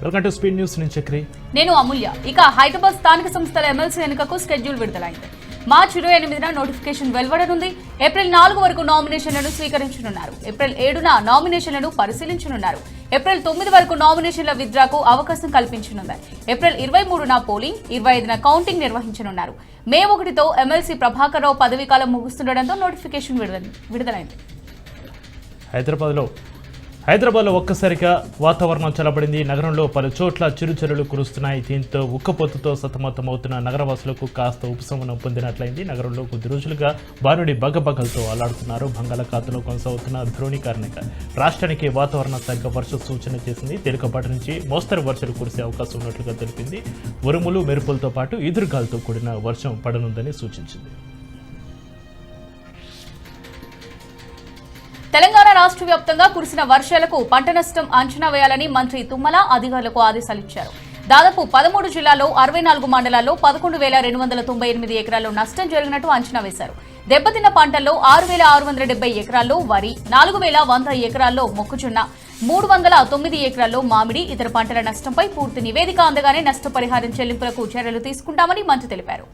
Welcome to speed news నుంచి చక్రి. నేను అమూల్య. ఇక హైదరాబాద్ స్థానిక సంస్థల ఎమ్మెల్సీ ఎన్నికకు స్కెడ్యూల్ విడుదలైంది. మార్చి ఇరవై ఎనిమిదిన నోటిఫికేషన్ వెలువడనుంది. ఏప్రిల్ నాలుగు వరకు నామినేషన్లను స్వీకరించనున్నారు. ఏప్రిల్ ఏడున నామినేషన్లను పరిశీలించనున్నారు. ఏప్రిల్ తొమ్మిది వరకు నామినేషన్ల విత్డ్రాకు అవకాశం కల్పించనున్నారు ఏప్రిల్ ఇరవై మూడున పోలింగ్ ఇరవై ఐదున కౌంటింగ్ నిర్వహించనున్నారు. మే ఒకటితో ఎమ్మెల్సీ ప్రభాకర్ రావు పదవీకాలం ముగుస్తుండటంతో నోటిఫికేషన్ విడుదల విడుదలైంది. హైదరాబాద్లో హైదరాబాద్లో ఒక్కసారిగా వాతావరణం చల్లబడింది. నగరంలో పలు చోట్ల చిరుచరులు కురుస్తున్నాయి. దీంతో ఉక్కపోతతో సతమతమవుతున్న నగరవాసులకు కాస్త ఉపశమనం పొందినట్లయింది. నగరంలో కొద్ది రోజులుగా బానుడి బగబగలతో అల్లాడుతున్నారు. బంగాళాఖాతంలో కొనసాగుతున్న ద్రోణి కారణంగా రాష్ట్రానికి వాతావరణ శాఖ వర్ష సూచన చేసింది. తేలికపాటి నుంచి మోస్తరు వర్షాలు కురిసే అవకాశం ఉన్నట్లుగా తెలిపింది. ఉరుములు మెరుపులతో పాటు ఎదురుగాలతో కూడిన వర్షం పడనుందని సూచించింది. రాష్ట్ర వ్యాప్తంగా కురిసిన వర్షాలకు పంట నష్టం అంచనా వేయాలని మంత్రి తుమ్మల అధికారులకు ఆదేశాలిచ్చారు. దాదాపు పదమూడు జిల్లాల్లో అరవై నాలుగు మండలాల్లో పదకొండు వేల రెండు వందల తొంభై ఎనిమిది ఎకరాల్లో నష్టం జరిగినట్టు అంచనా వేశారు. దెబ్బతిన్న పంటల్లో ఆరు వేల ఆరు వందల డెబ్బై ఎకరాల్లో వరి నాలుగు వేల వంద ఎకరాల్లో మొక్కజొన్న మూడు వందల తొమ్మిది ఎకరాల్లో మామిడి ఇతర పంటల నష్టంపై పూర్తి నివేదిక అందగానే నష్టపరిహారం చెల్లింపులకు చర్యలు తీసుకుంటామని మంత్రి తెలిపారు.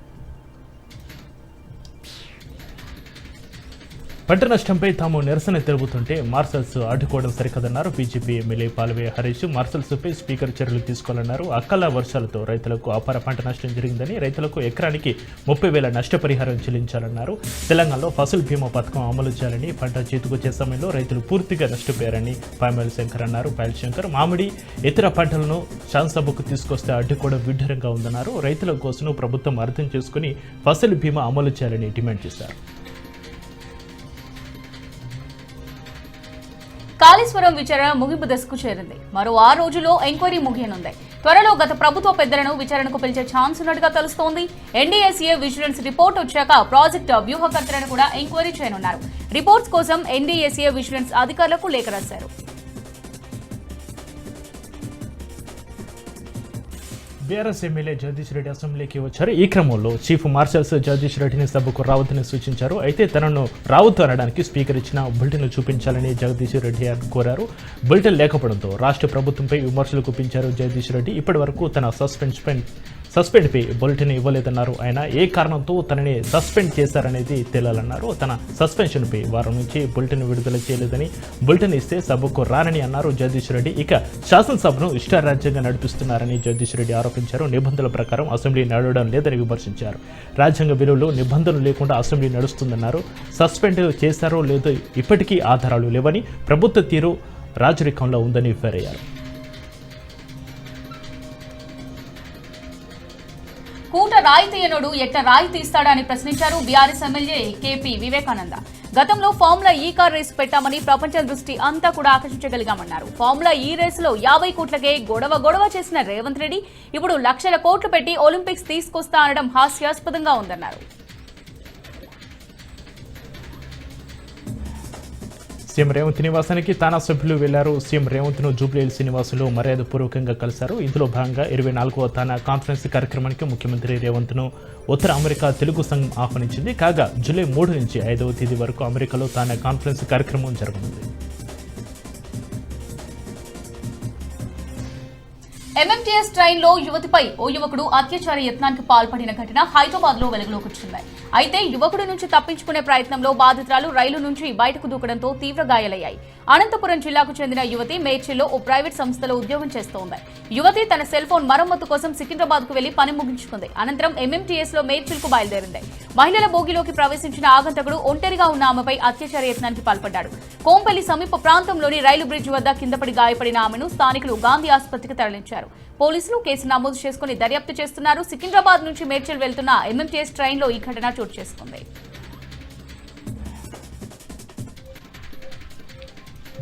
పంట నష్టంపై తాము నిరసన తెలుపుతుంటే మార్షల్స్ అడ్డుకోవడం సరికదన్నారు. BJP MLA Palvai Harish. మార్షల్స్పై speaker చర్యలు తీసుకోవాలన్నారు. అక్కల వర్షాలతో రైతులకు అపార పంట నష్టం జరిగిందని రైతులకు ఎకరానికి ముప్పై వేల నష్టపరిహారం చెల్లించాలన్నారు. తెలంగాణలో ఫసల్ బీమా పథకం అమలు చేయాలని పంట చేతికొచ్చే సమయంలో రైతులు పూర్తిగా నష్టపోయారని పాయమల్ శంకర్ అన్నారు. పాయల్ శంకర్ మామిడి ఇతర పంటలను శాసనసభకు తీసుకొస్తే అడ్డుకోవడం విడ్డూరంగా ఉందన్నారు. రైతుల కోసం ప్రభుత్వం అర్థం చేసుకుని ఫసల్ బీమా అమలు చేయాలని డిమాండ్ చేశారు. కాళేశ్వరం విచారణ ముగింపు దశకు చేరింది. మరో ఆరు రోజుల్లో ఎంక్వైరీ ముగియనుంది. త్వరలో గత ప్రభుత్వ పెద్దలను విచారణకు పిలిచే ఛాన్స్ ఉన్నట్టుగా తెలుస్తోంది. ఎన్డీఎస్ఏ విజిలెన్స్ రిపోర్ట్ వచ్చాక ప్రాజెక్టు వ్యూహకర్తలను కూడా ఎంక్వైరీ చేయనున్నారు. రిపోర్ట్స్ కోసం ఎన్డీఎస్ఏ విజిలెన్స్ అధికారులకు లేఖ రాశారు. బీఆర్ఎస్ ఎమ్మెల్యే జగదీష్ రెడ్డి అసెంబ్లీకి వచ్చారు. ఈ క్రమంలో చీఫ్ మార్షల్స్ జగదీష్ రెడ్డిని సభకు రావద్దని సూచించారు. అయితే తనను రావద్దు అనడానికి స్పీకర్ ఇచ్చిన బులెటిన్లు చూపించాలని జగదీష్ రెడ్డి కోరారు. బులెటిన్ లేకపోవడంతో రాష్ట్ర ప్రభుత్వంపై విమర్శలు గుప్పించారు జగదీష్ రెడ్డి. ఇప్పటి వరకు తన సస్పెన్షన్ సస్పెండ్పై బులెటిన్ ఇవ్వలేదన్నారు. ఆయన ఏ కారణంతో తనని సస్పెండ్ చేశారనేది తేలాలన్నారు. తన సస్పెన్షన్పై వారం నుంచి బులెటిన్ విడుదల చేయలేదని బులెటిన్ ఇస్తే సభకు రానని అన్నారు జగదీష్ రెడ్డి. ఇక శాసనసభను ఇష్టారాజ్యంగా నడిపిస్తున్నారని జగదీష్ రెడ్డి ఆరోపించారు. నిబంధనల ప్రకారం అసెంబ్లీ నడవడం లేదని విమర్శించారు. రాజ్యాంగ విలువలు నిబంధనలు లేకుండా అసెంబ్లీ నడుస్తుందన్నారు. సస్పెండ్ చేశారో లేదో ఇప్పటికీ ఆధారాలు లేవని ప్రభుత్వ తీరు రాజరికంలో ఉందని ఫెరయ్యారు రాయితీయనుడు ఎట్ట రాయి తీస్తాడా అని ప్రశ్నించారు బీఆర్ఎస్ ఎమ్మెల్యే కేపీ వివేకానంద. గతంలో ఫార్ములా ఈ కార్ రేసు పెట్టామని ప్రపంచ దృష్టి అంతా కూడా ఆకర్షించగలిగామన్నారు. ఫార్ములా ఈ రేసులో యాభై కోట్లకే గొడవ గొడవ చేసిన రేవంత్ రెడ్డి ఇప్పుడు లక్షల కోట్లు పెట్టి ఒలింపిక్స్ తీసుకొస్తా అనడం హాస్యాస్పదంగా ఉందన్నారు. సీఎం రేవంత్ నివాసానికి తానా సభ్యులు వెళ్ళారు. సీఎం రేవంత్ను జూబ్లీహిల్స్ నివాసులు మర్యాదపూర్వకంగా కలిశారు. ఇందులో భాగంగా ఇరవై నాలుగవ తానా కాన్ఫరెన్స్ కార్యక్రమానికి ముఖ్యమంత్రి రేవంత్ను ఉత్తర అమెరికా తెలుగు సంఘం ఆహ్వానించింది. కాగా జూలై మూడు నుంచి ఐదవ తేదీ వరకు అమెరికాలో తానా కాన్ఫరెన్స్ కార్యక్రమం జరగనుంది. ఎంఎంటీఎస్ ట్రైన్లో యువతిపై ఓ యువకుడు అత్యాచార యత్నానికి పాల్పడిన ఘటన హైదరాబాద్లో వెలుగులోకి వచ్చింది. అయితే యువకుడి నుంచి తప్పించుకునే ప్రయత్నంలో బాధితురాలు రైలు నుంచి బయటకు దూకడంతో తీవ్ర గాయాలయ్యాయి. అనంతపురం జిల్లాకు చెందిన యువతి మేడ్చిలో ఓ ప్రైవేట్ సంస్థలో ఉద్యోగం చేస్తోంది. యువతి తన సెల్ ఫోన్ మరమ్మతు కోసం సికింద్రాబాద్కు వెళ్ళి పని ముగించుకుంది. అనంతరం ఎంఎంటీఎస్లో మేడ్చిల్కు బయలుదేరింది. మహిళల బోగిలోకి ప్రవేశించిన ఆగంతకుడు ఒంటరిగా ఉన్న ఆమెపై అత్యాచార యత్నానికి పాల్పడ్డాడు. కోంపల్లి సమీప ప్రాంతంలోని రైలు బ్రిడ్జ్ వద్ద కిందపడి గాయపడిన ఆమెను స్థానికులు గాంధీ ఆసుపత్రికి తరలించారు. పోలీసులు కేసు నమోదు చేసుకుని దర్యాప్తు చేస్తున్నారు. సికింద్రాబాద్ నుంచి మేడ్చల్ వెళ్తున్న ఎంఎంటీఎస్ ట్రైన్లో ఈ ఘటన చోటు చేసుకుంది.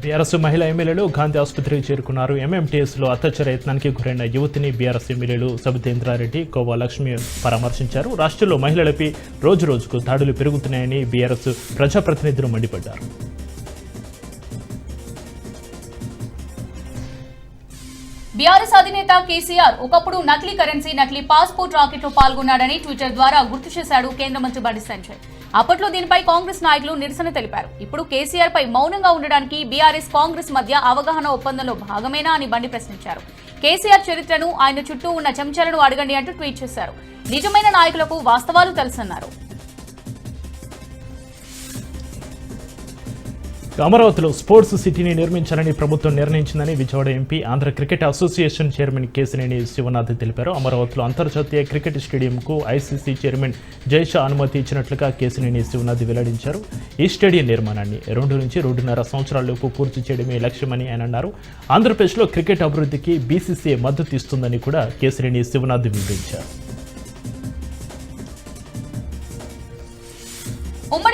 బీఆర్ఎస్ మహిళా ఎమ్మెల్యేలు గాంధీ ఆసుపత్రికి చేరుకున్నారు. ఎంఎంటీఎస్లో అత్యాచార యత్నానికి గురైన యువతిని బీఆర్ఎస్ ఎమ్మెల్యేలు సబితేంద్రారెడ్డి కోవా లక్ష్మి పరామర్శించారు. రాష్ట్రంలో మహిళలపై రోజు రోజుకు దాడులు పెరుగుతున్నాయని బీఆర్ఎస్ ప్రజాప్రతినిధులు మండిపడ్డారు. బీఆర్ఎస్ అధినేత కేసీఆర్ ఒకప్పుడు నకిలీ కరెన్సీ నకిలీ పాస్పోర్ట్ రాకెట్లో పాల్గొన్నాడని ట్విట్టర్ ద్వారా గుర్తు చేశాడు కేంద్ర మంత్రి బండి సంజయ్. అప్పట్లో దీనిపై కాంగ్రెస్ నాయకులు నిరసన తెలిపారు. ఇప్పుడు కేసీఆర్ పై మౌనంగా ఉండడానికి బీఆర్ఎస్ కాంగ్రెస్ మధ్య అవగాహన ఒప్పందంలో భాగమేనా అని బండి ప్రశ్నించారు. కేసీఆర్ చరిత్రను ఆయన చుట్టూ ఉన్న చెంచాలను అడగండి అంటూ ట్వీట్ చేశారు. నిజమైన నాయకులకు వాస్తవాలు తెలుసన్నారు. అమరావతిలో స్పోర్ట్స్ సిటీని నిర్మించాలని ప్రభుత్వం నిర్ణయించిందని Vijayawada MP Andhra cricket association chairman Kesineni Sivanath తెలిపారు. అమరావతిలో అంతర్జాతీయ క్రికెట్ స్టేడియంకు ఐసీసీ చైర్మన్ జైషా అనుమతి ఇచ్చినట్లుగా కేసినేని శివనాథ్ వెల్లడించారు. ఈ స్టేడియం నిర్మాణాన్ని రెండు నుంచి రెండున్నర సంవత్సరాలలోపు పూర్తి చేయడమే లక్ష్యమని ఆయన అన్నారు. ఆంధ్రప్రదేశ్లో క్రికెట్ అభివృద్ధికి బీసీసీఐ మద్దతు ఇస్తుందని కూడా కేసినేని శివనాథ్ వివరించారు.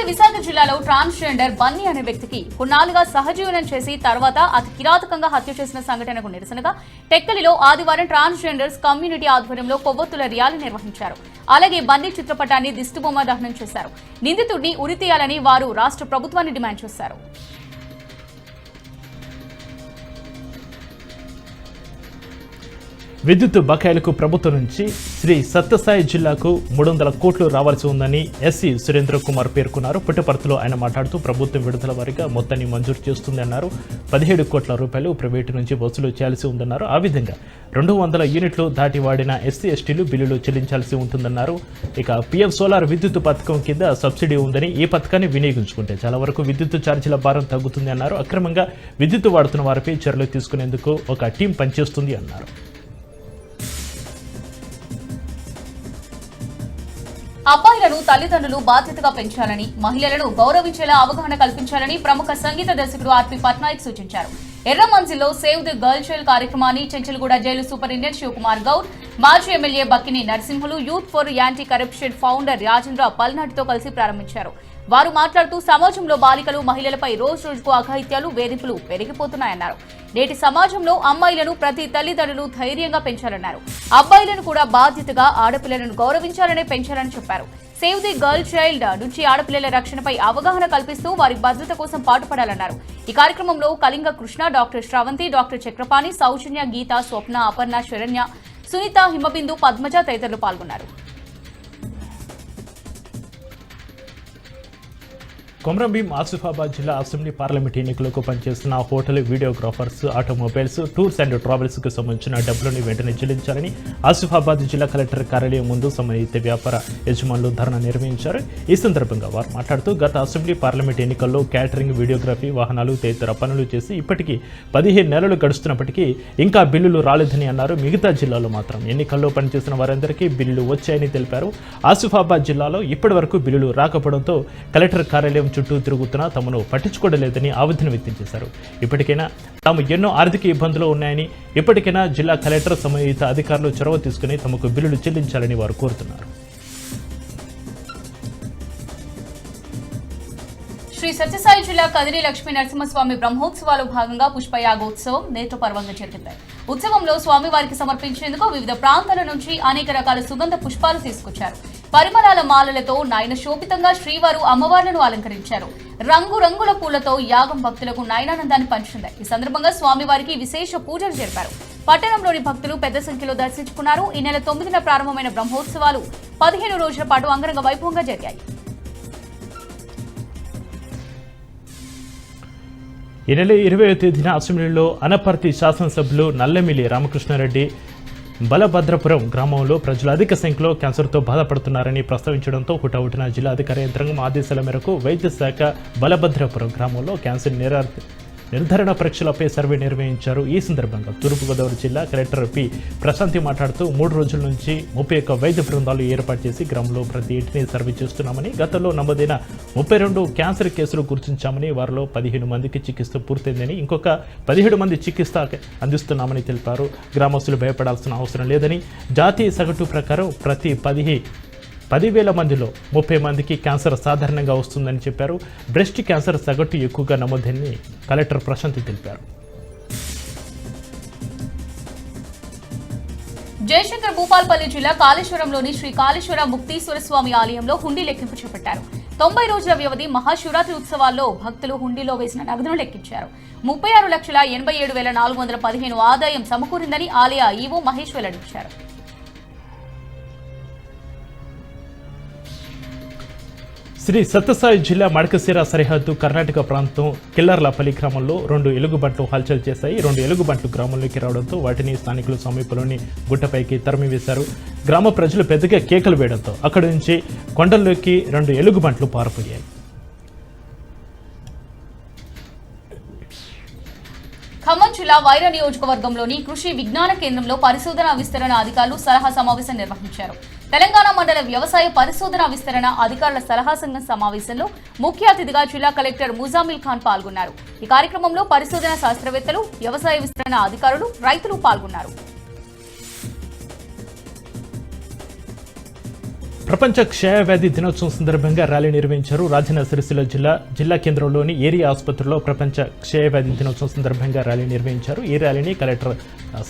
విశాఖ జిల్లాలో ట్రాన్స్జెండర్ బన్నీ అనే వ్యక్తికి కొన్నాళ్ళుగా సహజీవనం చేసి తర్వాత అతి కిరాతకంగా హత్య చేసిన సంఘటనకు నిరసనగా టెక్కలిలో ఆదివారం ట్రాన్స్జెండర్స్ కమ్యూనిటీ ఆధ్వర్యంలో కొవ్వొత్తుల ర్యాలీ నిర్వహించారు. అలాగే బన్నీ చిత్రపటాన్ని దిష్టిబొమ్మ దహనం చేశారు. నిందితుడిని ఉరితీయాలని వారు రాష్ట్ర ప్రభుత్వాన్ని డిమాండ్ చేశారు. విద్యుత్ బకాయిలకు ప్రభుత్వం నుంచి శ్రీ సత్యసాయి జిల్లాకు మూడు వందల కోట్లు రావాల్సి ఉందని ఎస్సీ సురేంద్ర కుమార్ పేర్కొన్నారు. పుట్టపర్తిలో ఆయన మాట్లాడుతూ ప్రభుత్వం విడుదల వారీగా మొత్తాన్ని మంజూరు చేస్తుంది అన్నారు. పదిహేడు కోట్ల రూపాయలు ప్రైవేటు నుంచి వసూలు చేయాల్సి ఉందన్నారు. ఆ విధంగా రెండు వందల యూనిట్లు దాటి వాడిన ఎస్సీ ఎస్టీలు బిల్లులు చెల్లించాల్సి ఉంటుందన్నారు. ఇక పిఎం సోలార్ విద్యుత్ పథకం కింద సబ్సిడీ ఉందని ఈ పథకాన్ని వినియోగించుకుంటే చాలా వరకు విద్యుత్ ఛార్జీల భారం తగ్గుతుంది అన్నారు. అక్రమంగా విద్యుత్ వాడుతున్న వారిపై చర్యలు తీసుకునేందుకు ఒక టీం పనిచేస్తుంది అన్నారు. అబ్బాయిలను తల్లిదండ్రులు బాధ్యతగా పెంచాలని మహిళలను గౌరవించేలా అవగాహన కల్పించాలని ప్రముఖ సంగీత దర్శకుడు ఆర్పి పట్నాయక్ సూచించారు. ఎర్రమంజిల్లో సేవ్ ది గర్ల్ చైల్డ్ కార్యక్రమాన్ని చెంచల్గూడ జైలు సూపరింటెండెంట్ శివకుమార్ గౌడ్ మాజీ MLA Bakkani Narasimhulu youth for anti corruption founder Rajendra పల్నాటితో కలిసి ప్రారంభించారు. వారు మాట్లాడుతూ సమాజంలో బాలికలు మహిళలపై రోజు రోజుకు అఘాయిత్యాలు వేధింపులు పెరిగిపోతున్నాయన్నారు. నేటి సమాజంలో అమ్మాయిలను ప్రతి తల్లిదండ్రులు ధైర్యంగా పెంచాలన్నారు. అబ్బాయిలను కూడా బాధ్యతగా ఆడపిల్లలను గౌరవించాలనే పెంచాలని చెప్పారు. సేవ్ ది గర్ల్ చైల్డ్ నుంచి ఆడపిల్లల రక్షణపై అవగాహన కల్పిస్తూ వారి భద్రత కోసం పాటుపడాలన్నారు. ఈ కార్యక్రమంలో కళింగ కృష్ణ డాక్టర్ శ్రవంతి డాక్టర్ చక్రపాణి సౌజన్య గీత స్వప్న అపర్ణ శరణ్య సునీత హిమబిందు పద్మజ తదితరులు పాల్గొన్నారు. కొమరంభీం ఆసిఫాబాద్ జిల్లా అసెంబ్లీ పార్లమెంట్ ఎన్నికలకు పనిచేస్తున్న hotel videographers automobiles tours and ట్రావెల్స్కు సంబంధించిన డబ్బులను వెంటనే చెల్లించాలని ఆసిఫాబాద్ జిల్లా కలెక్టర్ కార్యాలయం ముందు సంబంధిత వ్యాపార యజమానులు ధర్నా నిర్వహించారు. ఈ సందర్భంగా వారు మాట్లాడుతూ గత అసెంబ్లీ పార్లమెంట్ ఎన్నికల్లో క్యాటరింగ్ వీడియోగ్రఫీ వాహనాలు తదితర పనులు చేసి ఇప్పటికీ పదిహేను నెలలు గడుస్తున్నప్పటికీ ఇంకా బిల్లులు రాలేదని అన్నారు. మిగతా జిల్లాలో మాత్రం ఎన్నికల్లో పనిచేసిన వారందరికీ బిల్లులు వచ్చాయని తెలిపారు. ఆసిఫాబాద్ జిల్లాలో ఇప్పటి వరకు బిల్లులు రాకపోవడంతో కలెక్టర్ కార్యాలయం చుట్టూ తిరుగుతున్నా తమను పట్టించుకోవడలేదని ఆవేదన వ్యక్తం చేశారు. ఇప్పటికైనా తాము ఎన్నో ఆర్థిక ఇబ్బందులు ఉన్నాయని ఇప్పటికైనా జిల్లా కలెక్టర్ సంబంధిత అధికారులు చొరవ తీసుకుని తమకు బిల్లులు చెల్లించాలని వారు కోరుతున్నారు. శ్రీ సత్యసాయి జిల్లా కదిరి లక్ష్మీ నరసింహస్వామి బ్రహ్మోత్సవాలు భాగంగా పుష్పయాగోత్సవం నేత్రపర్వంగా జరిగింది ఉత్సవంలో స్వామివారికి సమర్పించేందుకు వివిధ ప్రాంతాల నుంచి అనేక రకాల సుగంధ పుష్పాలు తీసుకొచ్చారు. పరిమళాల మాలలతో నయన శోభితంగా శ్రీవారు అమ్మవార్లను అలంకరించారు. రంగు రంగుల పూలతో యాగం భక్తులకు నయనానందాన్ని పంచింది. ఈ సందర్భంగా స్వామివారికి విశేష పూజలు జరిపారు. పట్టణంలోని భక్తులు పెద్ద సంఖ్యలో దర్శించుకున్నారు. ఈ నెల తొమ్మిదిన ప్రారంభమైన బ్రహ్మోత్సవాలు పదిహేను రోజుల పాటు అంగరంగ వైభవంగా జరిగాయి. ఈ నెల ఇరవై తేదీన అసెంబ్లీలో అనపర్తి శాసనసభ్యులు నల్లమిలి రామకృష్ణారెడ్డి బలభద్రపురం గ్రామంలో ప్రజలు అధిక సంఖ్యలో క్యాన్సర్తో బాధపడుతున్నారని ప్రస్తావించడంతో హుటాహుటిన జిల్లా అధికార యంత్రాంగం ఆదేశాల మేరకు వైద్య శాఖ బలభద్రపురం గ్రామంలో క్యాన్సర్ నిరా నిర్ధారణ పరీక్షలపై సర్వే నిర్వహించారు. ఈ సందర్భంగా తూర్పుగోదావరి జిల్లా కలెక్టర్ పి. ప్రశాంతి మాట్లాడుతూ మూడు రోజుల నుంచి ముప్పై ఒక్క వైద్య బృందాలు ఏర్పాటు చేసి గ్రామంలో ప్రతి ఇంటిని సర్వే చేస్తున్నామని గతంలో నమోదైన ముప్పై రెండు క్యాన్సర్ కేసులు గుర్తించామని వారిలో పదిహేను మందికి చికిత్స పూర్తయిందని ఇంకొక పదిహేడు మంది చికిత్స అందిస్తున్నామని తెలిపారు. గ్రామస్తులు భయపడాల్సిన అవసరం లేదని జాతీయ సగటు ప్రకారం ప్రతి పదిహే పదివేల మందిలో ముప్పై మందికి క్యాన్సర్ సాధారణంగా వస్తుందని చెప్పారు. బ్రెస్ట్ క్యాన్సర్ సగటు ఎక్కువగా నమోదని కలెక్టర్ ప్రశాంతి తెలిపారు. జయశంకర్ భూపాల్పల్లి జిల్లా కాళేశ్వరంలోని శ్రీ కాళేశ్వర ముక్తీశ్వర స్వామి ఆలయంలో హుండీ లెక్కింపు చేపట్టారు. తొంభై రోజుల వ్యవధి మహాశివరాత్రి ఉత్సవాల్లో భక్తులు హుండీలో వేసిన నగదును లెక్కించారు. ముప్పై ఆరు లక్షల ఎనభై ఏడు వేల నాలుగు వందల పదిహేను ఆదాయం సమకూరిందని ఆలయ ఈవో మహేష్ వెల్లడించారు శ్రీ సత్యసాయి జిల్లా మడకశిర సరిహద్దు కర్ణాటక ప్రాంతం కిల్లర్లపల్లి గ్రామంలో రెండు ఎలుగుబంట్లు హల్చల్ చేశాయి. రెండు ఎలుగుబంట్లు గ్రామంలోకి రావడంతో వాటిని స్థానికులు సమీపంలోని గుట్టపైకి తరిమివేశారు. గ్రామ ప్రజలు పెద్దగా కేకలు వేయడంతో అక్కడి నుంచి కొండల్లోకి రెండు ఎలుగుబంట్లు పారిపోయాయి. ఖమ్మం జిల్లా వైరా నియోజకవర్గంలోని కృషి విజ్ఞాన కేంద్రంలో పరిశోధన విస్తరణ అధికారులు సలహా సమావేశం నిర్వహించారు. తెలంగాణ మండల వ్యవసాయ పరిశోధన విస్తరణ అధికారుల సలహా సంఘం సమావేశంలో ముఖ్య అతిథిగా జిల్లా కలెక్టర్ ముజామిల్ ఖాన్ పాల్గొన్నారు. ఈ కార్యక్రమంలో పరిశోధన శాస్త్రవేత్తలు వ్యవసాయ విస్తరణ అధికారులు రైతులు పాల్గొన్నారు. ప్రపంచ క్షయవ్యాధి దినోత్సవం సందర్భంగా ర్యాలీ నిర్వహించారు రాజన్న సిరిసిల్ల జిల్లా జిల్లా కేంద్రంలోని ఏరియా ఆసుపత్రిలో ప్రపంచ క్షయవ్యాధి దినోత్సవం సందర్భంగా ర్యాలీ నిర్వహించారు. ఈ ర్యాలీని కలెక్టర్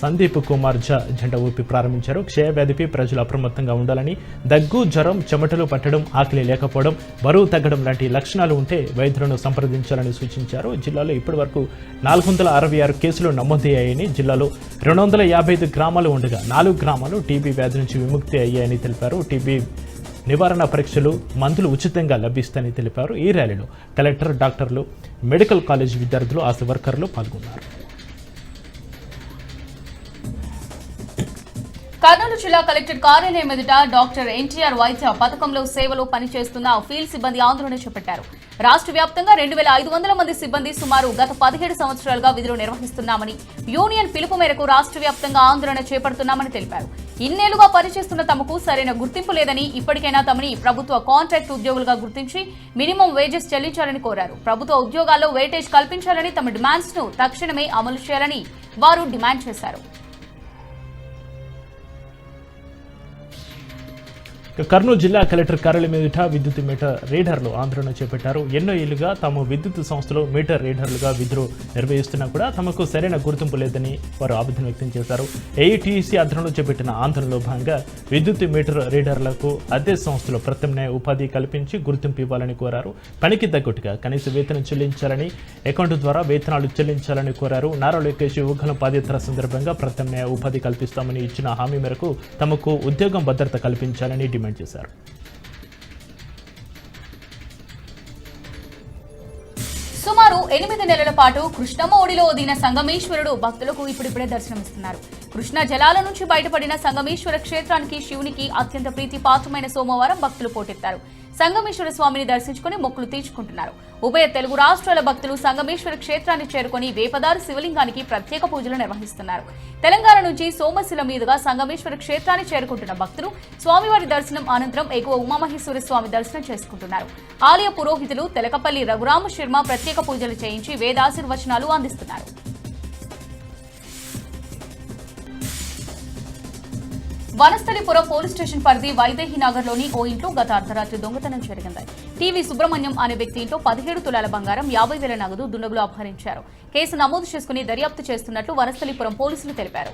సందీప్ కుమార్ ఝా జెండా ఊపి ప్రారంభించారు. క్షయవ్యాధిపై ప్రజలు అప్రమత్తంగా ఉండాలని దగ్గు జ్వరం చెమటలు పట్టడం ఆకలి లేకపోవడం బరువు తగ్గడం లాంటి లక్షణాలు ఉంటే వైద్యులను సంప్రదించాలని సూచించారు. జిల్లాలో ఇప్పటివరకు నాలుగు వందల అరవై ఆరు కేసులు నమోదయ్యాయని జిల్లాలో రెండు వందల యాభై ఐదు గ్రామాలు ఉండగా నాలుగు గ్రామాలు టీబీ వ్యాధి నుంచి విముక్తి అయ్యాయని తెలిపారు. టీబీ నివారణ పరీక్షలు మందులు ఉచితంగా లభిస్తాయని తెలిపారు. ఈ ర్యాలీలో కలెక్టర్ డాక్టర్లు మెడికల్ కాలేజ్ విద్యార్థులు ఆశ వర్కర్లు పాల్గొన్నారు. కర్నూలు జిల్లా కలెక్టర్ కార్యాలయం ఎదుట డాక్టర్ ఎన్టీఆర్ వైద్య పథకంలో సేవలో పనిచేస్తున్న ఫీల్డ్ సిబ్బంది ఆందోళన చేపట్టారు. రాష్ట్ర వ్యాప్తంగా రెండు వేల ఐదు వందల మంది సిబ్బంది సుమారు గత పదిహేడు సంవత్సరాలుగా విధులు నిర్వహిస్తున్నామని యూనియన్ పిలుపు మేరకు రాష్ట్ర వ్యాప్తంగా ఆందోళన చేపడుతున్నామని తెలిపారు. ఇన్నేళ్ళుగా పనిచేస్తున్న తమకు సరైన గుర్తింపు లేదని ఇప్పటికైనా తమని ప్రభుత్వ కాంట్రాక్ట్ ఉద్యోగులుగా గుర్తించి మినిమం వేజెస్ చెల్లించాలని కోరారు. ప్రభుత్వ ఉద్యోగాల్లో వెయిటేజ్ కల్పించాలని తమ డిమాండ్స్ను తక్షణమే అమలు చేయాలని వారు డిమాండ్ చేశారు. కర్నూలు జిల్లా కలెక్టర్ కార్యాలయం ఎదుట విద్యుత్ మీటర్ రీడర్లు ఆందోళన చేపట్టారు. ఎన్నో ఏళ్ళుగా తాము విద్యుత్ సంస్థలో మీటర్ రీడర్లుగా విధులు నిర్వహిస్తున్నా కూడా తమకు సరైన గుర్తింపు లేదని వారు ఆవేదన వ్యక్తం చేశారు. ఏఐటీసీ ఆధ్వర్యంలో చేపట్టిన ఆందోళనలో భాగంగా విద్యుత్ మీటర్ రీడర్లకు అదే సంస్థలో ప్రత్యామ్నాయ ఉపాధి కల్పించి గుర్తింపు ఇవ్వాలని కోరారు. పనికి తగ్గట్టుగా కనీస వేతనం చెల్లించాలని అకౌంట్ ద్వారా వేతనాలు చెల్లించాలని కోరారు. నారా లోకేష్ యువకుల పాదయాత్ర సందర్భంగా ప్రత్యామ్నాయ ఉపాధి కల్పిస్తామని ఇచ్చిన హామీ మేరకు తమకు ఉద్యోగం భద్రత కల్పించాలని డిమాండ్ చేశారు. సుమారు ఎనిమిది నెలల పాటు కృష్ణమ్మ ఒడిలో సంగమేశ్వరుడు భక్తులకు ఇప్పుడిప్పుడే దర్శనమిస్తున్నారు. కృష్ణా జలాల నుంచి బయటపడిన సంగమేశ్వర క్షేత్రానికి శివునికి అత్యంత ప్రీతిపాత్రమైన సోమవారం భక్తులు పోటెత్తారు. సంగమేశ్వర స్వామిని దర్శించుకుని మొక్కులు తీర్చుకుంటున్నారు. ఉభయ తెలుగు రాష్ట్రాల భక్తులు సంగమేశ్వర క్షేత్రాన్ని చేరుకొని వేపదారు శివలింగానికి ప్రత్యేక పూజలు నిర్వహిస్తున్నారు. తెలంగాణ నుంచి సోమశిల మీదుగా సంగమేశ్వర క్షేత్రాన్ని చేరుకుంటున్న భక్తులు స్వామివారి దర్శనం అనంతరం ఎగువ ఉమామహేశ్వర స్వామి దర్శనం చేసుకుంటున్నారు. ఆలయ పురోహితులు తెలకపల్లి రఘురామ శర్మ ప్రత్యేక పూజలు చేయించి వేదాశీర్వచనాలు అందిస్తున్నారు. వనస్థలిపురం పోలీస్ స్టేషన్ పరిధి వైదేహి నగర్లోని ఓ ఇంట్లో గత అర్ధరాత్రి దొంగతనం జరిగింది. టీవీ సుబ్రహ్మణ్యం అనే వ్యక్తి ఇంట్లో పదిహేడు తులాల బంగారం యాభై వేల నగదు దుండగులు అపహరించారు. కేసు నమోదు చేసుకుని దర్యాప్తు చేస్తున్నట్లు వనస్థలిపురం పోలీసులు తెలిపారు.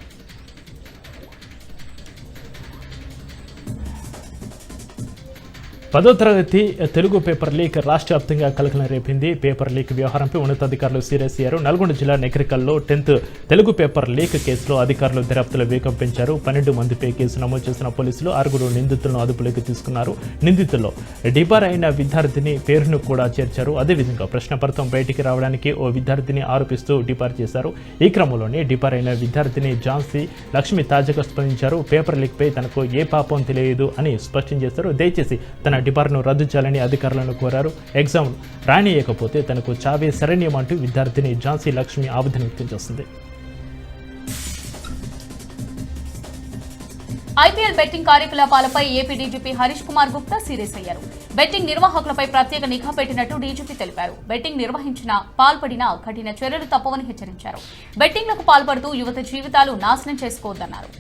పదో తరగతి తెలుగు పేపర్ లీక్ రాష్ట్ర వ్యాప్తంగా కలకలం రేపింది. పేపర్ లీక్ వ్యవహారంపై ఉన్నతాధికారులు సీరియస్ అయ్యారు. నల్గొండ జిల్లా నెకరికల్లో టెన్త్ తెలుగు పేపర్ లీక్ కేసులో అధికారులు దర్యాప్తులో వేగం పెంచారు. పన్నెండు మందిపై కేసు నమోదు చేసిన పోలీసులు ఆరుగురు నిందితులను అదుపులోకి తీసుకున్నారు. నిందితుల్లో డిబార్ అయిన విద్యార్థిని పేరును కూడా చేర్చారు. అదేవిధంగా ప్రశ్నపత్రం బయటికి రావడానికి ఓ విద్యార్థిని ఆరోపిస్తూ డిపార్ చేశారు. ఈ క్రమంలోనే డిపార్ అయిన విద్యార్థిని ఝాన్సీ లక్ష్మి తాజాగా స్పందించారు. పేపర్ లీక్పై తనకు ఏ పాపం తెలియదు అని స్పష్టం చేశారు. దయచేసి తన డిబార్ను రద్దు చేయాలని అధికారులను కోరారు. ఎగ్జామ్ రానియకపోతే తనకు చావే శరణ్యం అంటూ విద్యార్థిని ఝాన్సీ లక్ష్మి ఆవేదన వ్యక్తం చేస్తుంది. ఐపీఎల్ బెట్టింగ్ కార్యకలాపాలపై AP DGP Harish Kumar Gupta serious అయ్యారు. బెట్టింగ్ నిర్వాహకులపై ప్రత్యేక నిఘా పెట్టినట్టు డీజీపీ తెలిపారు. బెట్టింగ్ నిర్వహించిన పాల్పడిన కఠిన చర్యలు తప్పవని హెచ్చరించారు. బెట్టింగ్లకు పాల్పడుతూ యువత జీవితాలు నాశనం చేసుకోవద్దన్నారు.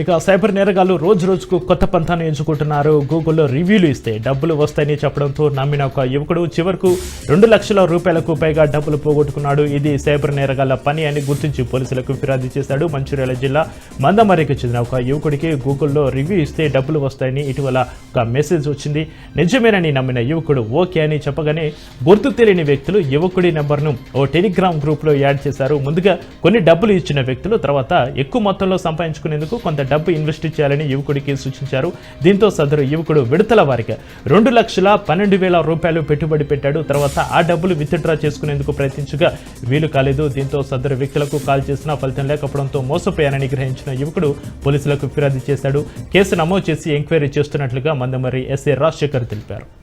ఇక సైబర్ నేరగాళ్ళు రోజు రోజుకు కొత్త పంతాన్ని ఎంచుకుంటున్నారు. గూగుల్లో రివ్యూలు ఇస్తే డబ్బులు వస్తాయని చెప్పడంతో నమ్మిన ఒక యువకుడు చివరకు రెండు లక్షల రూపాయలకు పైగా డబ్బులు పోగొట్టుకున్నాడు. ఇది సైబర్ నేరగాళ్ళ పని అని గుర్తించి పోలీసులకు ఫిర్యాదు చేశాడు. మంచిర్యాల జిల్లా మందమరికి చెందిన ఒక యువకుడికి గూగుల్లో రివ్యూ ఇస్తే డబ్బులు వస్తాయని ఇటీవల ఒక మెసేజ్ వచ్చింది. నిజమేనని నమ్మిన యువకుడు ఓకే అని చెప్పగానే గుర్తు తెలియని వ్యక్తులు యువకుడి నెంబర్ను ఓ టెలిగ్రామ్ గ్రూప్లో యాడ్ చేశారు. ముందుగా కొన్ని డబ్బులు ఇచ్చిన వ్యక్తులు తర్వాత ఎక్కువ మొత్తంలో సంపాదించుకునేందుకు కొంత డబ్బు ఇన్వెస్ట్ చేయాలని యువకుడికి సూచించారు. దీంతో సదరు యువకుడు విడతల వారిగా రెండు లక్షల పన్నెండు వేల రూపాయలు పెట్టుబడి పెట్టాడు. తర్వాత ఆ డబ్బులు విత్డ్రా చేసుకునేందుకు ప్రయత్నించగా వీలు కాలేదు. దీంతో సదరు వ్యక్తులకు కాల్ చేసినా ఫలితం లేకపోవడంతో మోసపోయానని గ్రహించిన యువకుడు పోలీసులకు ఫిర్యాదు చేశాడు. కేసు నమోదు చేసి ఎంక్వైరీ చేస్తున్నట్లుగా మందమరి ఎస్ఏ రాజశేఖర్ తెలిపారు.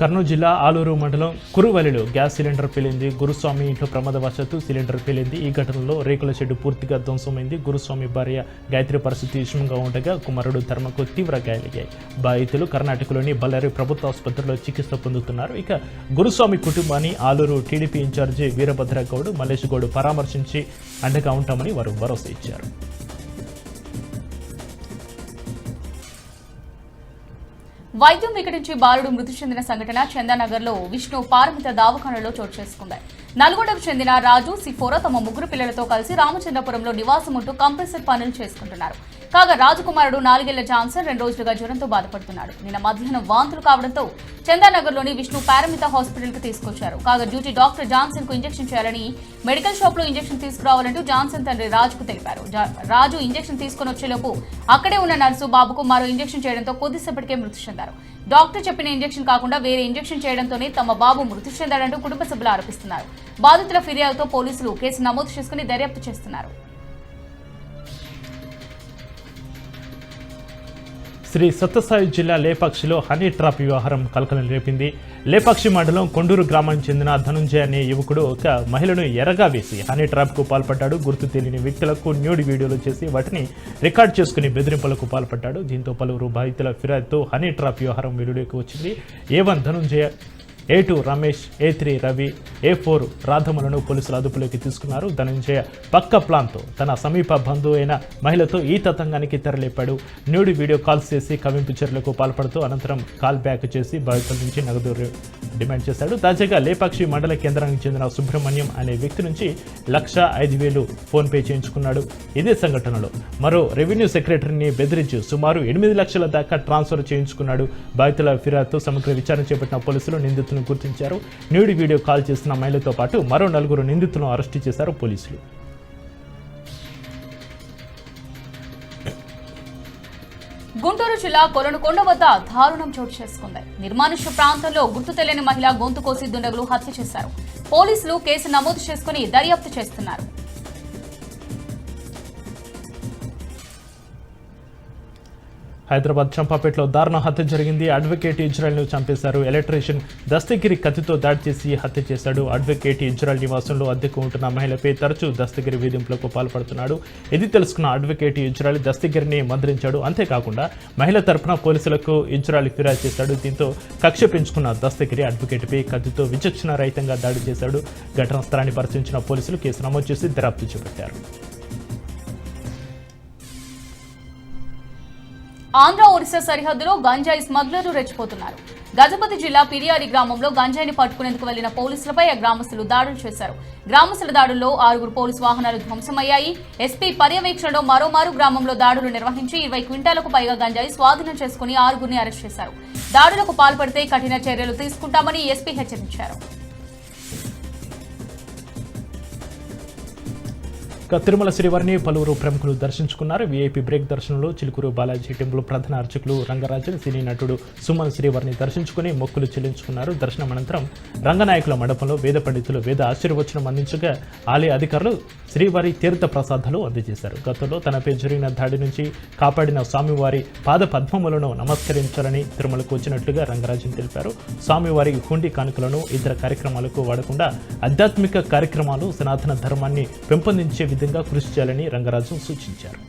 కర్నూలు జిల్లా ఆలూరు మండలం కురువలిలో గ్యాస్ సిలిండర్ పేలింది. గురుస్వామి ఇంట్లో ప్రమాదవశాత్తు సిలిండర్ పేలింది. ఈ ఘటనలో రేకుల షెడ్డు పూర్తిగా ధ్వంసమైంది. గురుస్వామి భార్య గాయత్రి పరిస్థితి విషమంగా ఉండగా కుమారుడు ధర్మకు తీవ్ర గాయాలయ్యాయి. బాధితులు కర్ణాటకలోని బళ్ళారి ప్రభుత్వ ఆసుపత్రిలో చికిత్స పొందుతున్నారు. ఇక గురుస్వామి కుటుంబాన్ని ఆలూరు టీడీపీ ఇన్ఛార్జి వీరభద్రగౌడ్ మల్లేష్ గౌడ్ పరామర్శించి అండగా ఉంటామని వారు భరోసా ఇచ్చారు. వైద్యం వికటించి బాలుడు మృతి చెందిన సంఘటన చందానగర్లో విష్ణు పారమిత దావఖానలో చోటు చేసుకుంది. నల్గొండకు చెందిన రాజు సిఫోరా తమ ముగ్గురు పిల్లలతో కలిసి రామచంద్రపురంలో నివాసం ఉంటూ కంప్రెసర్ పనులు చేసుకుంటున్నారు. కాగా రాజకుమారుడు నాలుగేళ్ళ జాన్సన్ రెండు రోజులుగా జ్వరంతో బాధపడుతున్నాడు. నిన్న మధ్యాహ్నం వాంతులు కావడంతో చందానగర్లోని విష్ణు పారమిత హాస్పిటల్కి తీసుకొచ్చారు. కాగా డ్యూటీ డాక్టర్ జాన్సన్కు ఇంజెక్షన్ చేయాలని మెడికల్ షాప్లో ఇంజెక్షన్ తీసుకురావాలంటూ జాన్సన్ తండ్రి రాజుకు తెలిపారు. జా- రాజు ఇంజెక్షన్ తీసుకుని వచ్చేలోపు అక్కడే ఉన్న నర్సు బాబుకు మరో ఇంజెక్షన్ చేయడంతో కొద్దిసేపటికే మృతి చెందారు. డాక్టర్ చెప్పిన ఇంజెక్షన్ కాకుండా వేరే ఇంజెక్షన్ చేయడంతోనే తమ బాబు మృతి చెందాడంటూ కుటుంబ సభ్యులు ఆరోపిస్తున్నారు. బాధితుల ఫిర్యాదుతో పోలీసులు కేసు నమోదు చేసుకుని దర్యాప్తు చేస్తున్నారు. శ్రీ సత్యసాయి జిల్లా లేపాక్షిలో హనీ ట్రాప్ వ్యవహారం కలకలం రేపింది. లేపాక్షి మండలం కొండూరు గ్రామానికి చెందిన ధనుంజయ అనే యువకుడు ఒక మహిళను ఎరగా వేసి హనీ ట్రాప్కు పాల్పడ్డాడు. గుర్తు తెలియని వ్యక్తులకు న్యూడ్ వీడియోలు చేసి వాటిని రికార్డ్ చేసుకుని బెదిరింపులకు పాల్పడ్డాడు. దీంతో పలువురు బాధితుల ఫిర్యాదుతో హనీ ట్రాప్ వ్యవహారం వెలుగులోకి వచ్చింది. A one Dhanunjaya A two Ramesh A three Ravi A four రాధములను పోలీసులు అదుపులోకి తీసుకున్నారు. ధనంజయ పక్క ప్లాన్తో తన సమీప బంధువు అయిన మహిళతో ఈ తతంగానికి తెరలేపాడు. న్యూడి వీడియో కాల్స్ చేసి కవింపు చర్యలకు పాల్పడుతూ అనంతరం కాల్ బ్యాక్ చేసి బాధితుల నుంచి నగదు డిమాండ్ చేశాడు. తాజాగా లేపాక్షి మండల కేంద్రానికి చెందిన సుబ్రహ్మణ్యం అనే వ్యక్తి నుంచి లక్ష ఐదు వేలు ఫోన్పే చేయించుకున్నాడు. ఇదే సంఘటనలో మరో రెవెన్యూ సెక్రటరీని బెదిరించి సుమారు ఎనిమిది లక్షల దాకా ట్రాన్స్ఫర్ చేయించుకున్నాడు. బాధితుల ఫిర్యాదుతో సమగ్ర విచారణ చేపట్టిన పోలీసులు నిందితులను గుర్తించారు. న్యూడి వీడియో కాల్ చేసిన మహిళతో పాటు మరో నలుగురు నిందితులను అరెస్టు చేశారు పోలీసులు. గుంటూరు జిల్లా కొలనుకొండ వద్ద దారుణం చోటు చేసుకుంది. నిర్మానుష్య ప్రాంతంలో గుర్తు తెలియని మహిళ గొంతు కోసి దుండగులు హత్య చేశారు. పోలీసులు కేసు నమోదు చేసుకుని దర్యాప్తు చేస్తున్నారు. హైదరాబాద్ చంపాపేటలో దారుణ హత్య జరిగింది. అడ్వకేట్ ఇజ్రాయల్ను చంపేశారు. ఎలక్ట్రీషియన్ దస్తగిరి కత్తితో దాడి చేసి హత్య చేశాడు. అడ్వకేట్ ఇజ్రాయల్ నివాసంలో అద్దెకు ఉంటున్న మహిళపై తరచూ దస్తగిరి వేధింపులకు పాల్పడుతున్నాడు. ఇది తెలుసుకున్న అడ్వకేట్ ఇజ్రాయల్ దస్తగిరిని మందలించాడు. అంతేకాకుండా మహిళ తరఫున పోలీసులకు ఇజ్రాయల్ ఫిర్యాదు చేశాడు. దీంతో కక్ష పెంచుకున్న దస్తగిరి అడ్వకేట్పై కత్తితో విచక్షణ రహితంగా దాడి చేశాడు. ఘటనా స్థలాన్ని పరిశీలించిన పోలీసులు కేసు నమోదు చేసి దర్యాప్తు చేపట్టారు. ఆంధ్ర ఒరిస్సా సరిహద్దులో గంజాయి స్మగ్లర్లు రెచ్చిపోతున్నారు. గజపతి జిల్లా పిరియారి గ్రామంలో గంజాయిని పట్టుకునేందుకు వెళ్ళిన పోలీసులపై ఆ గ్రామస్తులు దాడులు చేశారు. గ్రామస్తుల దాడుల్లో ఆరుగురు పోలీసు వాహనాలు ధ్వంసమయ్యాయి. ఎస్పీ పర్యవేక్షణలో మరోమారు గ్రామంలో దాడులు నిర్వహించి ఇరవై క్వింటాలకు పైగా గంజాయి స్వాధీనం చేసుకుని ఆరుగురిని అరెస్ట్ చేశారు. దాడులకు పాల్పడితే కఠిన చర్యలు తీసుకుంటామని ఎస్పీ హెచ్చరించారు. ఇక తిరుమల శ్రీవారిని పలువురు ప్రముఖులు దర్శించుకున్నారు. వీఐపీ బ్రేక్ దర్శనంలో చిలుకూరు బాలాజీ టెంపుల్ ప్రధాన అర్చకులు రంగరాజన్ సినీ నటుడు సుమన్ శ్రీవారిని దర్శించుకుని మొక్కులు చెల్లించుకున్నారు. దర్శనం అనంతరం రంగనాయకుల మండపంలో వేద పండితులు వేద ఆశీర్వచనం అందించగా ఆలయ అధికారులు శ్రీవారి తీర్థ ప్రసాదాలు అందజేశారు. గతంలో తనపై జరిగిన దాడి నుంచి కాపాడిన స్వామివారి పాద పద్మములను నమస్కరించాలని తిరుమలకు వచ్చినట్లుగా రంగరాజన్ తెలిపారు. స్వామివారి హుండీ కానుకలను ఇతర కార్యక్రమాలకు వాడకుండా ఆధ్యాత్మిక కార్యక్రమాలు సనాతన ధర్మాన్ని పెంపొందించే విధంగా కృషి చేయాలని రంగరాజు సూచించారు.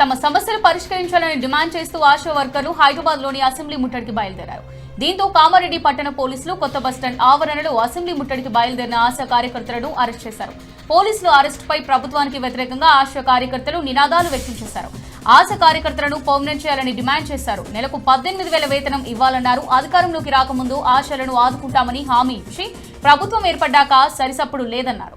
తమ సమస్యలు పరిష్కరించాలని డిమాండ్ చేస్తూ ఆశా వర్కర్లు హైదరాబాద్లోని అసెంబ్లీ ముట్టడికి బయలుదేరారు. దీంతో కామారెడ్డి పట్టణ పోలీసులు కొత్త బస్టాండ్ ఆవరణలో అసెంబ్లీ ముట్టడికి బయలుదేరిన ఆశా కార్యకర్తలను అరెస్ట్ చేశారు. పోలీసులు అరెస్టుపై ప్రభుత్వానికి వ్యతిరేకంగా ఆశా కార్యకర్తలు నినాదాలు వ్యక్తం చేశారు. ఆశ కార్యకర్తలను పర్మనెంట్ చేయాలని డిమాండ్ చేశారు. నెలకు పద్దెనిమిది వేల వేతనం ఇవ్వాలన్నారు. అధికారంలోకి రాకముందు ఆశలను ఆదుకుంటామని హామీ ఇచ్చి ప్రభుత్వం ఏర్పడ్డాక సరిసప్పుడు లేదన్నారు.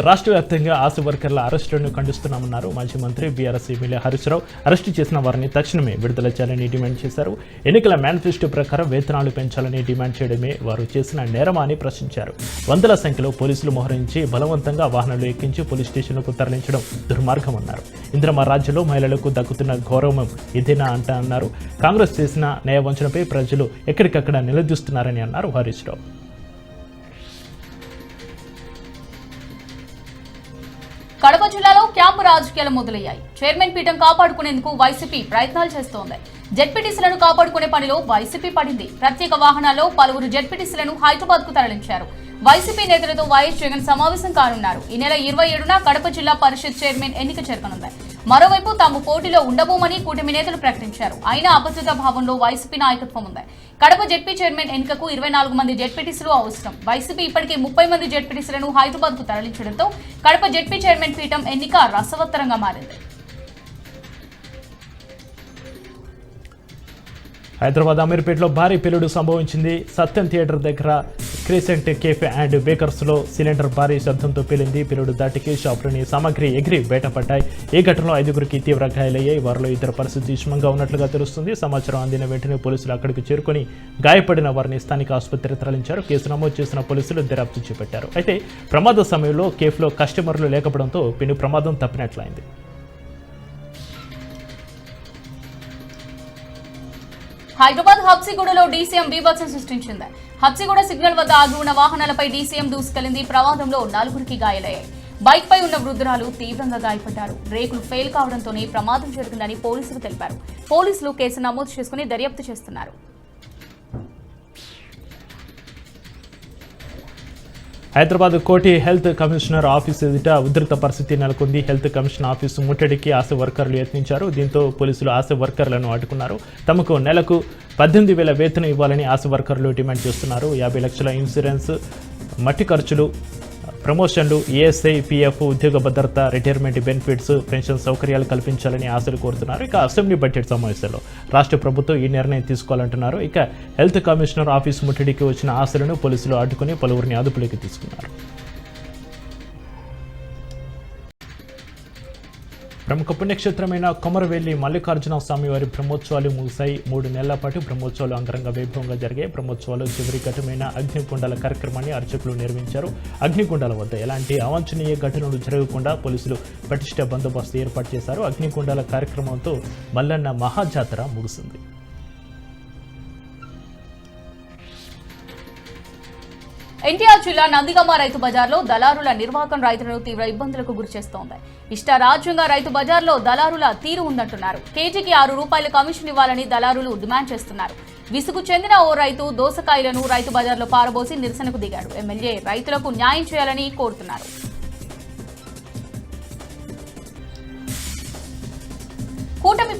రాష్ట్ర వ్యాప్తంగా ఆశ వర్కర్ల అరెస్టులను ఖండిస్తున్నామన్నారు. మాజీ మంత్రి బీఆర్ఎస్ ఎమ్మెల్యే హరీశ్రావు అరెస్టు చేసిన వారిని తక్షణమే విడుదల చేయాలని డిమాండ్ చేశారు. ఎన్నికల మేనిఫెస్టో ప్రకారం వేతనాలు పెంచాలని డిమాండ్ చేయడమే వారు చేసిన నేరమా అని ప్రశ్నించారు. వందల సంఖ్యలో పోలీసులు మోహరించి బలవంతంగా వాహనాలు ఎక్కించి పోలీస్ స్టేషన్లకు తరలించడం దుర్మార్గమన్నారు. ఇంద్రమ రాజ్యంలో మహిళలకు దక్కుతున్న గౌరవం ఇదేనా అంట అన్నారు. కాంగ్రెస్ చేసిన న్యాయవంచనపై ప్రజలు ఎక్కడికక్కడ నిలదీస్తున్నారని అన్నారు హరీశ్రావు. కడప జిల్లాలో క్యాంపు రాజకీయాలు మొదలయ్యాయి. చైర్మన్ పీఠం కాపాడుకునేందుకు వైసీపీ ప్రయత్నాలు చేస్తోంది. జెడ్పీటీసీలను కాపాడుకునే పనిలో వైసీపీ పడింది. ప్రత్యేక వాహనాల్లో పలువురు జెడ్పీటీసీలను హైదరాబాద్కు తరలించారు. వైసీపీ నేతలతో వైఎస్ జగన్ సమావేశం కానున్నారు. ఈ నెల ఇరవై ఏడున కడప జిల్లా పరిషత్ చైర్మన్ ఎన్నిక జరగనుంది. మరోవైపు తాము పోటీలో ఉండబోమని కూటమి నేతలు ప్రకటించారు. అయినా అభద్రతా భావంలో వైసీపీ నాయకత్వం ఉంది. కడప జెడ్పీ చైర్మన్ ఎన్నికకు ఇరవై నాలుగు మంది జెడ్పీటీసీలు అవసరం. వైసీపీ ఇప్పటికే ముప్పై మంది జెడ్పీటీసీలను హైదరాబాద్కు తరలించడంతో కడప జెడ్పీ చైర్మన్ పీఠం ఎన్నిక రసవత్తరంగా మారింది. హైదరాబాద్ అమీర్పేటలో భారీ పేలుడు సంభవించింది. సత్యం థియేటర్ దగ్గర క్రీసెంట్ కేఫే అండ్ బేకర్స్లో సిలిండర్ భారీ శబ్దంతో పేలింది. పేలుడు దాటికి షాపులోని సామాగ్రి ఎగిరి బయటపడ్డాయి. ఈ ఘటనలో ఐదుగురికి తీవ్ర గాయాలయ్యాయి. వారిలో ఇద్దరు పరిస్థితి విషమంగా ఉన్నట్లుగా తెలుస్తుంది. సమాచారం అందిన వెంటనే పోలీసులు అక్కడికి చేరుకొని గాయపడిన వారిని స్థానిక ఆసుపత్రికి తరలించారు. కేసు నమోదు చేసిన పోలీసులు దర్యాప్తు చేపట్టారు. అయితే ప్రమాద సమయంలో కేఫ్లో కస్టమర్లు లేకపోవడంతో పెను ప్రమాదం తప్పినట్లయింది. హైదరాబాద్ హబ్సిగూడలో డీసీఎం బీభత్సం సృష్టించింది. హబ్సిగూడ సిగ్నల్ వద్ద ఆగి ఉన్న వాహనాలపై డీసీఎం దూసుకెళ్ళింది. ప్రమాదంలో నలుగురికి గాయాలయ్యాయి. బైక్ పై ఉన్న వృద్ధురాలు తీవ్రంగా గాయపడ్డారు. రేకులు ఫెయిల్ కావడంతోనే ప్రమాదం జరిగిందని పోలీసులు తెలిపారు. పోలీసులు కేసు నమోదు చేసుకుని దర్యాప్తు చేస్తున్నారు. హైదరాబాద్ కోటి హెల్త్ కమిషనర్ ఆఫీస్ ఎదుట ఉధృత పరిస్థితి నెలకొంది. హెల్త్ కమిషన్ ఆఫీసు ముట్టడికి ఆశ వర్కర్లు యత్నించారు. దీంతో పోలీసులు ఆశ వర్కర్లను అడ్డుకున్నారు తమకు నెలకు పద్దెనిమిది వేల వేతనం ఇవ్వాలని ఆశ వర్కర్లు డిమాండ్ చేస్తున్నారు. యాభై లక్షల ఇన్సూరెన్స్ మట్టి ఖర్చులు ప్రమోషన్లు ఈఎస్ఐ పిఎఫ్ ఉద్యోగ భద్రత రిటైర్మెంట్ బెనిఫిట్స్ పెన్షన్ సౌకర్యాలు కల్పించాలని ఆశలు కోరుతున్నారు. ఇక అసెంబ్లీ బడ్జెట్ సమావేశంలో రాష్ట్ర ప్రభుత్వం ఈ నిర్ణయం తీసుకోవాలంటున్నారు. ఇక హెల్త్ కమిషనర్ ఆఫీస్ ముట్టడికి వచ్చిన ఆశలను పోలీసులు అడ్డుకుని పలువురిని అదుపులోకి తీసుకున్నారు. ప్రముఖ పుణ్యక్షేత్రమైన కొమరవెల్లి మల్లికార్జున స్వామి వారి బ్రహ్మోత్సవాలు ముగిశాయి. మూడు నెలల పాటు బ్రహ్మోత్సవాలు అంగరంగ వైభవంగా జరిగాయి. బ్రహ్మోత్సవాలు చివరి ఘటమైన అగ్నికుండాల కార్యక్రమాన్ని అర్చకులు నిర్వహించారు. అగ్నికుండాల వద్ద ఎలాంటి అవాంఛనీయ ఘటనలు జరగకుండా పోలీసులు పటిష్ట బందోబస్తు ఏర్పాటు చేశారు. అగ్నికుండాల కార్యక్రమంతో మల్లన్న మహాజాతర ముగిసింది. ఎన్టీఆర్ జిల్లా నందిగామ రైతు బజార్లో దళారుల నిర్వాహకం రైతులను తీవ్ర ఇబ్బందులకు గురిచేస్తోంది ఇష్టారాజ్యంగా రైతు బజార్లో దళారుల తీరు ఉందంటున్నారు. కేజీకి ఆరు రూపాయల కమిషన్ ఇవ్వాలని దళారులు డిమాండ్ చేస్తున్నారు. విసుగు చెందిన ఓ రైతు దోసకాయలను రైతు బజార్లో పారబోసి నిరసనకు దిగాడు. ఎమ్మెల్యే రైతులకు న్యాయం చేయాలని కోరుతున్నారు.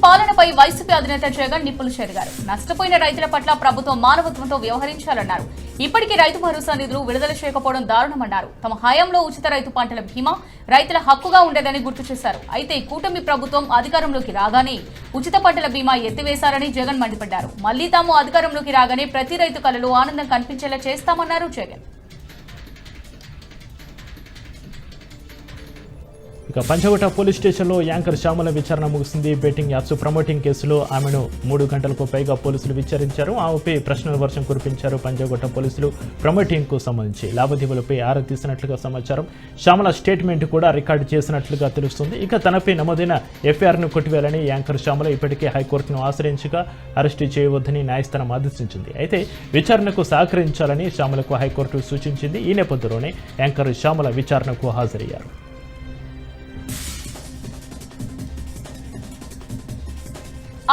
పాలనపై వైసీపీ అధినేత జగన్ నిప్పులు చెరిగారు. నష్టపోయిన రైతుల పట్ల ప్రభుత్వం మానవత్వంతో వ్యవహరించాలన్నారు. ఇప్పటికీ రైతు భరోసా నిధులు విడుదల చేయకపోవడం దారుణమన్నారు. తమ హయాంలో ఉచిత రైతు పంటల బీమా రైతుల హక్కుగా ఉండేదని గుర్తు చేశారు. అయితే కూటమి ప్రభుత్వం అధికారంలోకి రాగానే ఉచిత పంటల బీమా ఎత్తివేశారని జగన్ మండిపడ్డారు. మళ్ళీ తాము అధికారంలోకి రాగానే ప్రతి రైతు కలలో ఆనందం కనిపించేలా చేస్తామన్నారు జగన్. ఇక పంచగొట్ట పోలీస్ స్టేషన్లో యాంకర్ శ్యామల విచారణ ముగిసింది. బెట్టింగ్ యాప్స్ ప్రమోటింగ్ కేసులో ఆమెను మూడు గంటలకు పైగా పోలీసులు విచారించారు. ఆమెపై ప్రశ్నల వర్షం కురిపించారు పంచగొట్ట పోలీసులు ప్రమోటింగ్కు సంబంధించి. లావాదేవీలపై ఆరా తీసినట్లుగా సమాచారం. శ్యామల స్టేట్మెంట్ కూడా రికార్డు చేసినట్లుగా తెలుస్తుంది. ఇక తనపై నమోదైన ఎఫ్ఐఆర్ను కొట్టివేయాలని యాంకర్ శ్యామల ఇప్పటికే హైకోర్టును ఆశ్రయించగా అరెస్టు చేయవద్దని న్యాయస్థానం ఆదేశించింది. అయితే విచారణకు సహకరించాలని శ్యామలకు హైకోర్టు సూచించింది. ఈ నేపథ్యంలోనే యాంకర్ శ్యామల విచారణకు హాజరయ్యారు.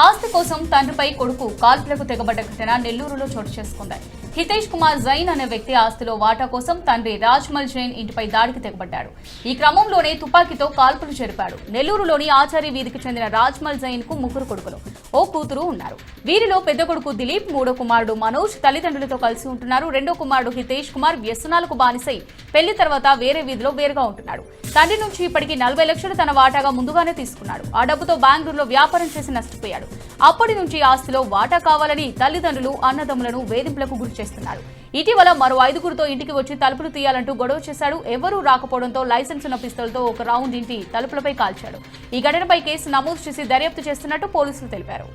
ఆస్తి కోసం తండ్రిపై కొడుకు కాల్పులకు తెగబడ్డ ఘటన నెల్లూరులో చోటు చేసుకుంది. హితేష్ కుమార్ జైన్ అనే వ్యక్తి ఆస్తిలో వాటా కోసం తండ్రి రాజ్మల్ జైన్ ఇంటిపై దాడికి తెగబడ్డాడు. ఈ క్రమంలోనే తుపాకీతో కాల్పులు జరిపాడు. నెల్లూరులోని ఆచార్య వీధికి చెందిన రాజ్మల్ జైన్కు ముగ్గురు కొడుకులు ఓ కూతురు ఉన్నారు. వీరిలో పెద్ద కొడుకు దిలీప్ మూడో కుమారుడు మనోజ్ తల్లిదండ్రులతో కలిసి ఉంటున్నారు. రెండో కుమారుడు హితేష్ కుమార్ వ్యసనాలకు బానిసై పెళ్ళి తర్వాత వేరే వీధిలో వేరుగా ఉంటున్నాడు. తండ్రి నుంచి ఇప్పటికి నలభై లక్షలు తన వాటాగా ముందుగానే తీసుకున్నాడు. ఆ డబ్బుతో బెంగళూరులో వ్యాపారం చేసి నష్టపోయాడు. అప్పటి నుంచి ఆస్తిలో వాటా కావాలని తల్లిదండ్రులు అన్నదమ్ములను వేధింపులకు గురి చేస్తున్నారు. ఇటీవల మరో ఐదుగురితో ఇంటికి వచ్చి తలుపులు తీయాలంటూ గొడవ చేశాడు. ఎవరూ రాకపోవడంతో లైసెన్స్ ఉన్న పిస్తోల్తో ఒక రౌండ్ ఇంటి తలుపులపై కాల్చాడు. ఈ ఘటనపై కేసు నమోదు చేసి దర్యాప్తు చేస్తున్నట్టు పోలీసులు తెలిపారు.